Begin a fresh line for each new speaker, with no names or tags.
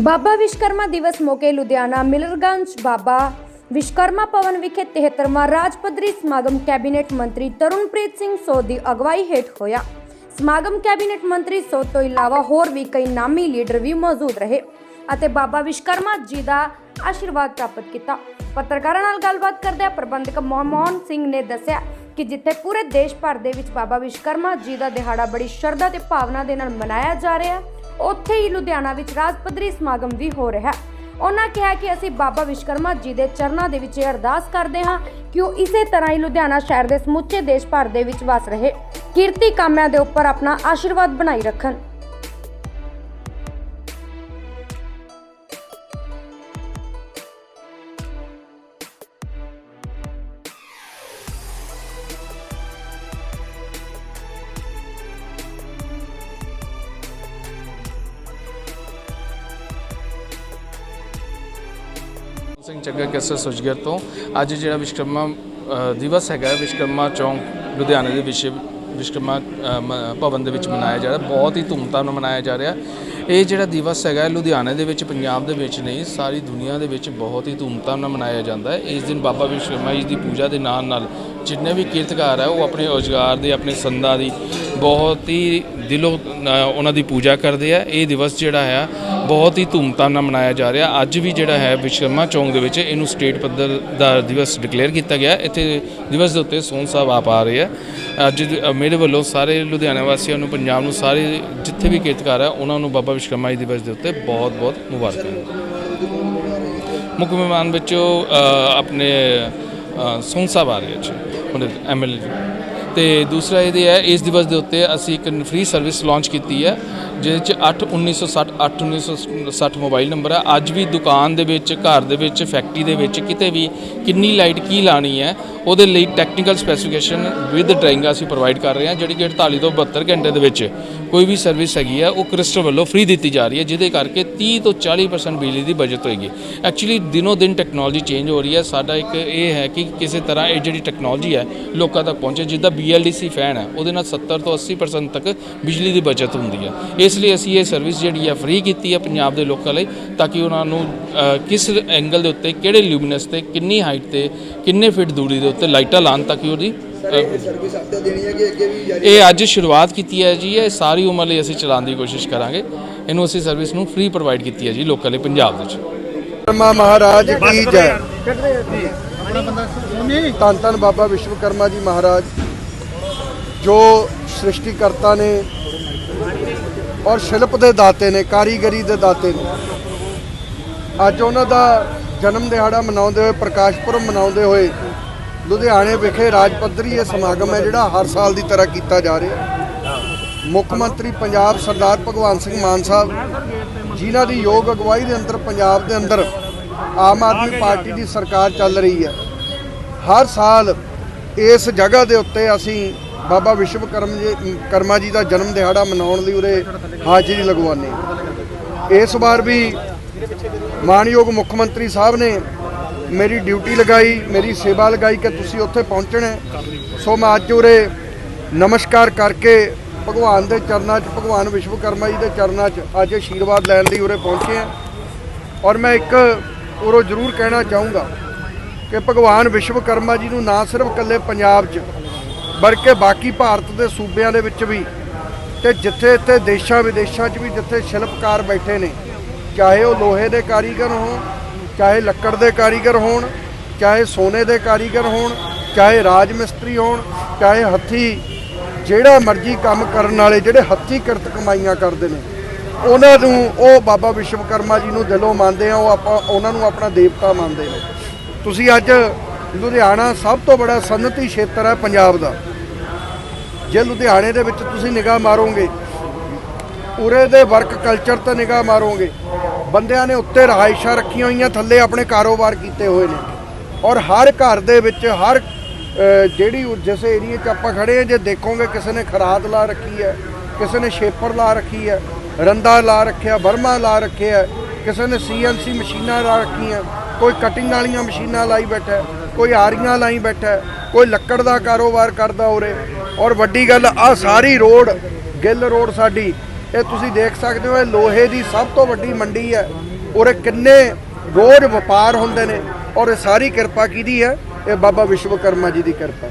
ਬਾਬਾ ਵਿਸ਼ਕਰਮਾ ਦਿਵਸ ਮੌਕੇ ਲੁਧਿਆਣਾ ਮਿਲਰਗੰਜ ਬਾਬਾ ਵਿਸ਼ਕਰਮਾ ਭਵਨ ਵਿਖੇ 73ਵਾਂ ਰਾਜ ਪੱਧਰੀ ਸਮਾਗਮ ਕੈਬਨਿਟ ਮੰਤਰੀ ਤਰੁਣਪ੍ਰੀਤ ਸਿੰਘ ਸੋਢ ਦੀ ਅਗਵਾਈ ਹੇਠ ਹੋਇਆ। ਸਮਾਗਮ ਕੈਬਨਿਟ ਮੰਤਰੀ ਸੋਢ ਤੋਂ ਇਲਾਵਾ ਹੋਰ ਵੀ ਕਈ ਨਾਮੀ ਲੀਡਰ ਵੀ ਮੌਜੂਦ ਰਹੇ ਅਤੇ ਬਾਬਾ ਵਿਸ਼ਕਰਮਾ ਜੀ ਦਾ ਆਸ਼ੀਰਵਾਦ ਪ੍ਰਾਪਤ ਕੀਤਾ। ਪੱਤਰਕਾਰਾਂ ਨਾਲ ਗੱਲਬਾਤ ਕਰਦਿਆਂ ਪ੍ਰਬੰਧਕ ਮੋਹਨ ਸਿੰਘ ਨੇ ਦੱਸਿਆ ਕਿ ਜਿੱਥੇ ਪੂਰੇ ਦੇਸ਼ ਭਰ ਦੇ ਵਿੱਚ ਬਾਬਾ ਵਿਸ਼ਕਰਮਾ ਜੀ ਦਾ ਦਿਹਾੜਾ ਬੜੀ ਸ਼ਰਧਾ ਤੇ ਭਾਵਨਾ ਦੇ ਨਾਲ ਮਨਾਇਆ ਜਾ ਰਿਹਾ ਹੈ ਉੱਥੇ ਹੀ ਲੁਧਿਆਣਾ ਵਿੱਚ ਰਾਜ ਪੱਧਰੀ ਸਮਾਗਮ ਵੀ ਹੋ ਰਿਹਾ ਹੈ। ਉਹਨਾਂ ਕਿਹਾ ਕਿ ਅਸੀਂ ਬਾਬਾ ਵਿਸ਼ਕਰਮਾ ਜੀ ਦੇ ਚਰਨਾਂ ਦੇ ਵਿੱਚ ਇਹ ਅਰਦਾਸ ਕਰਦੇ ਹਾਂ ਕਿ ਉਹ ਇਸੇ ਤਰ੍ਹਾਂ ਹੀ ਲੁਧਿਆਣਾ ਸ਼ਹਿਰ ਦੇ ਸਮੁੱਚੇ ਦੇਸ਼ ਭਰ ਦੇ ਵਿੱਚ ਵਸ ਰਹੇ। ਕੀਰਤੀ ਕਾਮਿਆਂ ਦੇ ਉੱਪਰ ਆਪਣਾ ਆਸ਼ੀਰਵਾਦ ਬਣਾਈ ਰੱਖਣ।
ਸਿੰਘ ਚੱਗਾ ਕੇਸਰ ਸੁਜਗਰ ਤੋਂ ਅੱਜ ਜਿਹੜਾ ਵਿਸ਼ਕਰਮਾ ਦਿਵਸ ਹੈਗਾ ਵਿਸ਼ਕਰਮਾ ਚੌਂਕ ਲੁਧਿਆਣੇ ਦੇ ਵਿਸ਼ੇ ਵਿਸ਼ਕਰਮਾ ਭਵਨ ਦੇ ਵਿੱਚ ਮਨਾਇਆ ਜਾ ਰਿਹਾ ਬਹੁਤ ਹੀ ਧੂਮਧਾਮ ਨਾਲ ਮਨਾਇਆ ਜਾ ਰਿਹਾ ਇਹ ਜਿਹੜਾ ਦਿਵਸ ਹੈਗਾ ਲੁਧਿਆਣੇ ਦੇ ਵਿੱਚ, ਪੰਜਾਬ ਦੇ ਵਿੱਚ ਨਹੀਂ, ਸਾਰੀ ਦੁਨੀਆ ਦੇ ਵਿੱਚ ਬਹੁਤ ਹੀ ਧੂਮਧਾਮ ਨਾਲ ਮਨਾਇਆ ਜਾਂਦਾ ਹੈ। ਇਸ ਦਿਨ ਬਾਬਾ ਵਿਸ਼ਵਕਰਮਾ ਜੀ ਦੀ ਪੂਜਾ ਦੇ ਨਾਲ ਨਾਲ ਜਿੰਨੇ ਵੀ ਕੀਰਤਕਾਰ ਹੈ ਉਹ ਆਪਣੇ ਰੋਜ਼ਗਾਰ ਦੇ, ਆਪਣੇ ਸੰਦਾਂ ਦੀ ਬਹੁਤ ਹੀ ਦਿਲੋਂ ਉਹਨਾਂ ਦੀ ਪੂਜਾ ਕਰਦੇ ਆ। ਇਹ ਦਿਵਸ ਜਿਹੜਾ ਹੈ, ਬਹੁਤ ਹੀ ਧੂਮਧਾਮ ਨਾਲ ਮਨਾਇਆ ਜਾ ਰਿਹਾ। ਅੱਜ ਵੀ ਜਿਹੜਾ ਹੈ ਵਿਸ਼ਕਰਮਾ ਚੌਂਕ ਦੇ ਵਿੱਚ ਇਹਨੂੰ ਸਟੇਟ ਪੱਧਰ ਦਾ ਦਿਵਸ ਡਿਕਲੇਅਰ ਕੀਤਾ ਗਿਆ। ਇੱਥੇ ਦਿਵਸ ਦੇ ਉੱਤੇ ਸੋਹਣ ਸਾਹਿਬ ਆਪ ਆ ਰਹੇ ਆ। ਅੱਜ ਮੇਰੇ ਵੱਲੋਂ ਸਾਰੇ ਲੁਧਿਆਣਾ ਵਾਸੀਆਂ ਨੂੰ, ਪੰਜਾਬ ਨੂੰ, ਸਾਰੇ ਜਿੱਥੇ ਵੀ ਕੀਰਤਕਾਰ ਹੈ ਉਹਨਾਂ ਨੂੰ ਬਾਬਾ ਵਿਸ਼ਕਰਮਾ ਜੀ ਦਿਵਸ ਦੇ ਉੱਤੇ ਬਹੁਤ ਬਹੁਤ ਮੁਬਾਰਕਾਂ। ਮੁੱਖ ਮਹਿਮਾਨ ਵਿੱਚੋਂ ਆਪਣੇ ਅ, ਸੋਹਣ ਸਾਹਿਬ ਆ ਰਹੇ ਤੇ ਦੂਸਰਾ ਇਹਦੇ ਹੈ, ਇਸ ਦਿਵਸ ਦੇ ਉੱਤੇ ਅਸੀਂ ਇੱਕ ਫ੍ਰੀ ਸਰਵਿਸ ਲਾਂਚ ਕੀਤੀ ਹੈ, ਜਿਹਦੇ ਚ 8 1960 8 1960 ਮੋਬਾਈਲ ਨੰਬਰ ਹੈ। ਅੱਜ ਵੀ ਦੁਕਾਨ ਦੇ ਵਿੱਚ, ਘਰ ਦੇ ਵਿੱਚ ਫੈਕਟਰੀ ਦੇ ਵਿੱਚ ਕਿਤੇ ਵੀ ਕਿੰਨੀ ਲਾਈਟ ਕੀ ਲਾਣੀ ਹੈ, ਉਹਦੇ ਲਈ ਟੈਕਨੀਕਲ ਸਪੈਸੀਫਿਕੇਸ਼ਨ ਵਿਦ ਡਰਾਇੰਗ ਅਸੀਂ ਪ੍ਰੋਵਾਈਡ ਕਰ ਰਹੇ ਹਾਂ, ਜਿਹੜੀ ਕਿ 48 ਤੋਂ 72 ਘੰਟੇ ਦੇ ਵਿੱਚ ਕੋਈ ਵੀ ਸਰਵਿਸ ਹੈਗੀ ਹੈ, ਉਹ ਕ੍ਰਿਸਟਲ ਵੱਲੋਂ ਫ੍ਰੀ ਦਿੱਤੀ ਜਾ ਰਹੀ ਹੈ, ਜਿਹਦੇ ਕਰਕੇ 30 ਤੋਂ 40% ਬਿਜਲੀ ਦੀ ਬਚਤ ਹੋਏਗੀ। ਐਕਚੁਅਲੀ ਦਿਨੋ ਦਿਨ ਟੈਕਨੋਲੋਜੀ ਚੇਂਜ ਹੋ ਰਹੀ ਹੈ। ਸਾਡਾ ਇੱਕ ਇਹ ਹੈ ਕਿ ਕਿਸੇ ਤਰ੍ਹਾਂ ਇਹ ਜਿਹੜੀ ਟੈਕਨੋਲੋਜੀ ਹੈ, ਲੋਕਾਂ ਤੱਕ ਪਹੁੰਚੇ, ਜਿੱਦਾਂ BLDC ਫੈਨ ਹੈ ਉਹਦੇ ਨਾਲ 70 ਤੋਂ 80% ਤੱਕ ਬਿਜਲੀ ਦੀ ਬਚਤ ਹੁੰਦੀ ਹੈ। ਇਸ ਲਈ ਅਸੀਂ ਇਹ ਸਰਵਿਸ ਜਿਹੜੀ ਹੈ ਫ੍ਰੀ ਕੀਤੀ ਹੈ ਪੰਜਾਬ ਦੇ ਲੋਕਾਂ ਲਈ ਤਾਂ ਕਿ ਉਹਨਾਂ ਨੂੰ ਕਿਸ ਐਂਗਲ ਦੇ ਉੱਤੇ ਕਿਹੜੇ ਲਿਊਮੀਨਸ ਤੇ ਕਿੰਨੀ ਹਾਈਟ ਤੇ ਕਿੰਨੇ ਫਿਟ ਦੂਰੀ ਦੇ ਉੱਤੇ ਲਾਈਟਾਂ ਲਾਉਣ ਤਾਂ ਕਿ ਉਹਦੀ ਅ,
ਸਰਵਿਸ ਆਪਦੇ ਦੇਣੀ ਹੈ ਕਿ ਅੱਗੇ ਵੀ ਜਾਰੀ
ਇਹ ਅੱਜ ਸ਼ੁਰੂਆਤ ਕੀਤੀ ਹੈ ਜੀ ਇਹ ਸਾਰੀ ਉਮਰ ਲਈ ਅਸੀਂ ਚਲਾਉਣ ਦੀ ਕੋਸ਼ਿਸ਼ ਕਰਾਂਗੇ। ਇਹਨੂੰ ਅਸੀਂ ਸਰਵਿਸ ਨੂੰ ਫ੍ਰੀ ਪ੍ਰੋਵਾਈਡ ਕੀਤੀ ਹੈ ਜੀ ਲੋਕਾਂ ਲਈ ਪੰਜਾਬ ਵਿੱਚ।
ਵਿਸ਼ਵਕਰਮਾ ਮਹਾਰਾਜ ਕੀ ਜੈ। ਧੰਨ ਧੰਨ ਬਾਬਾ ਵਿਸ਼ਵਕਰਮਾ ਜੀ ਮਹਾਰਾਜ। ਜੋ ਸ੍ਰਿਸ਼ਟੀਕਰਤਾ ਨੇ ਔਰ ਸ਼ਿਲਪ ਦੇ ਦਾਤੇ ਨੇ, ਕਾਰੀਗਰੀ ਦੇ ਦਾਤੇ ਨੇ, ਅੱਜ ਉਹਨਾਂ ਦਾ ਜਨਮ ਦਿਹਾੜਾ ਮਨਾਉਂਦੇ ਹੋਏ, ਪ੍ਰਕਾਸ਼ ਪੁਰਬ ਮਨਾਉਂਦੇ ਹੋਏ ਲੁਧਿਆਣੇ ਵਿਖੇ ਰਾਜ ਪੱਧਰੀ ਇਹ ਸਮਾਗਮ ਹੈ ਜਿਹੜਾ ਹਰ ਸਾਲ ਦੀ ਤਰ੍ਹਾਂ ਕੀਤਾ ਜਾ ਰਿਹਾ ਮੁੱਖ ਮੰਤਰੀ ਪੰਜਾਬ ਸਰਦਾਰ ਭਗਵੰਤ ਸਿੰਘ ਮਾਨ ਸਾਹਿਬ ਜਿਨ੍ਹਾਂ ਦੀ ਯੋਗ ਅਗਵਾਈ ਦੇ ਅੰਦਰ ਪੰਜਾਬ ਦੇ ਅੰਦਰ ਆਮ ਆਦਮੀ ਪਾਰਟੀ ਦੀ ਸਰਕਾਰ ਚੱਲ ਰਹੀ ਹੈ। ਹਰ ਸਾਲ ਇਸ ਜਗ੍ਹਾ ਦੇ ਉੱਤੇ ਅਸੀਂ ਬਾਬਾ ਵਿਸ਼ਵਕਰਮ ਜੀ ਕਰਮਾ ਜੀ ਦਾ ਜਨਮ ਦਿਹਾੜਾ ਮਨਾਉਣ ਲਈ ਉਰੇ ਹਾਜ਼ਰੀ ਲਗਵਾਉਂਦੇ ਇਸ ਵਾਰ ਵੀ ਮਾਨਯੋਗ ਮੁੱਖ ਮੰਤਰੀ ਸਾਹਿਬ ਨੇ ਮੇਰੀ ਡਿਊਟੀ ਲਗਾਈ, ਮੇਰੀ ਸੇਵਾ ਲਗਾਈ ਕਿ ਤੁਸੀਂ ਉੱਥੇ ਪਹੁੰਚਣਾ। ਸੋ ਮੈਂ ਅੱਜ ਉਰੇ ਨਮਸਕਾਰ ਕਰਕੇ ਭਗਵਾਨ ਦੇ ਚਰਨਾਂ 'ਚ, ਭਗਵਾਨ ਵਿਸ਼ਵਕਰਮਾ ਜੀ ਦੇ ਚਰਨਾਂ 'ਚ ਅੱਜ ਆਸ਼ੀਰਵਾਦ ਲੈਣ ਲਈ ਉਰੇ ਪਹੁੰਚੇ ਹਾਂ। ਔਰ ਮੈਂ ਇੱਕ ਉਰੋਂ ਜ਼ਰੂਰ ਕਹਿਣਾ ਚਾਹੂੰਗਾ ਕਿ ਭਗਵਾਨ ਵਿਸ਼ਵਕਰਮਾ ਜੀ ਨੂੰ ਨਾ ਸਿਰਫ ਇਕੱਲੇ ਪੰਜਾਬ 'ਚ ਬਲਕਿ ਬਾਕੀ ਭਾਰਤ ਦੇ ਸੂਬਿਆਂ ਦੇ ਵਿੱਚ ਵੀ ਤੇ ਜਿੱਥੇ ਇੱਥੇ ਦੇਸ਼ਾਂ ਵਿਦੇਸ਼ਾਂ 'ਚ ਵੀ ਜਿੱਥੇ ਸ਼ਿਲਪਕਾਰ ਬੈਠੇ ਨੇ, ਚਾਹੇ ਉਹ ਲੋਹੇ ਦੇ ਕਾਰੀਗਰ ਹੋਣ, ਚਾਹੇ ਲੱਕੜ ਦੇ ਕਾਰੀਗਰ ਹੋਣ, ਚਾਹੇ ਸੋਨੇ ਦੇ ਕਾਰੀਗਰ ਹੋਣ, ਚਾਹੇ ਰਾਜ ਮਿਸਤਰੀ ਹੋਣ, ਚਾਹੇ ਹੱਥੀ, ਜਿਹੜਾ ਮਰਜ਼ੀ ਕੰਮ ਕਰਨ ਵਾਲੇ, ਜਿਹੜੇ ਹੱਥੀ ਕਿਰਤ ਕਮਾਈਆਂ ਕਰਦੇ ਨੇ, ਉਹਨਾਂ ਨੂੰ ਉਹ ਬਾਬਾ ਵਿਸ਼ਵਕਰਮਾ ਜੀ ਨੂੰ ਦਿਲੋਂ ਮੰਨਦੇ ਆ, ਉਹ ਆਪਾਂ, ਉਹਨਾਂ ਨੂੰ ਆਪਣਾ ਦੇਵਤਾ ਮੰਨਦੇ ਨੇ। ਤੁਸੀਂ ਅੱਜ ਲੁਧਿਆਣਾ ਸਭ ਤੋਂ ਬੜਾ ਸਨਅਤੀ ਖੇਤਰ ਹੈ ਪੰਜਾਬ ਦਾ। ਜੇ ਲੁਧਿਆਣੇ ਦੇ ਵਿੱਚ ਤੁਸੀਂ ਨਿਗਾਹ ਮਾਰੋਗੇ, ਉਰੇ ਦੇ ਵਰਕ ਕਲਚਰ ਤੇ ਨਿਗਾਹ ਮਾਰੋਗੇ, ਬੰਦਿਆਂ ਨੇ ਉੱਤੇ ਰਹਾਇਸ਼ਾਂ ਰੱਖੀਆਂ ਹੋਈਆਂ, ਥੱਲੇ ਆਪਣੇ ਕਾਰੋਬਾਰ ਕੀਤੇ ਹੋਏ ਨੇ। ਔਰ ਹਰ ਘਰ ਦੇ ਵਿੱਚ ਹਰ ਜਿਹੜੀ ਜਿਸ ਏਰੀਏ 'ਚ ਆਪਾਂ ਖੜੇ ਆ ਜੇ ਦੇਖੋਗੇ ਕਿਸੇ ਨੇ ਖਰਾਦ ਲਾ ਰੱਖੀ ਹੈ, ਕਿਸੇ ਨੇ ਸ਼ੇਪਰ ਲਾ ਰੱਖੀ ਹੈ, ਰੰਦਾ ਲਾ ਰੱਖਿਆ ਬਰਮਾ ਲਾ ਰੱਖਿਆ ਕਿਸੇ ਨੇ ਸੀਐਨਸੀ ਮਸ਼ੀਨਾਂ ਲਾ ਰੱਖੀਆਂ, ਕੋਈ ਕਟਿੰਗ ਵਾਲੀਆਂ ਮਸ਼ੀਨਾਂ ਲਾਈ ਬੈਠਾ ਕੋਈ ਆਰੀਆਂ ਲਾਈ ਬੈਠਾ ਕੋਈ ਲੱਕੜ ਦਾ ਕਾਰੋਬਾਰ ਕਰਦਾ ਉਰੇ ਔਰ ਵੱਡੀ ਗੱਲ, ਆ ਸਾਰੀ ਰੋਡ, ਗਿੱਲ ਰੋਡ ਸਾਡੀ, ਇਹ ਤੁਸੀਂ ਦੇਖ ਸਕਦੇ ਹੋ, ਇਹ ਲੋਹੇ ਦੀ ਸਭ ਤੋਂ ਵੱਡੀ ਮੰਡੀ ਹੈ। ਔਰ ਕਿੰਨੇ ਰੋਜ਼ ਵਪਾਰ ਹੁੰਦੇ ਨੇ। ਔਰ ਇਹ ਸਾਰੀ ਕਿਰਪਾ ਕਿਹਦੀ ਹੈ, ਇਹ ਬਾਬਾ ਵਿਸ਼ਵਕਰਮਾ ਜੀ ਦੀ ਕਿਰਪਾ।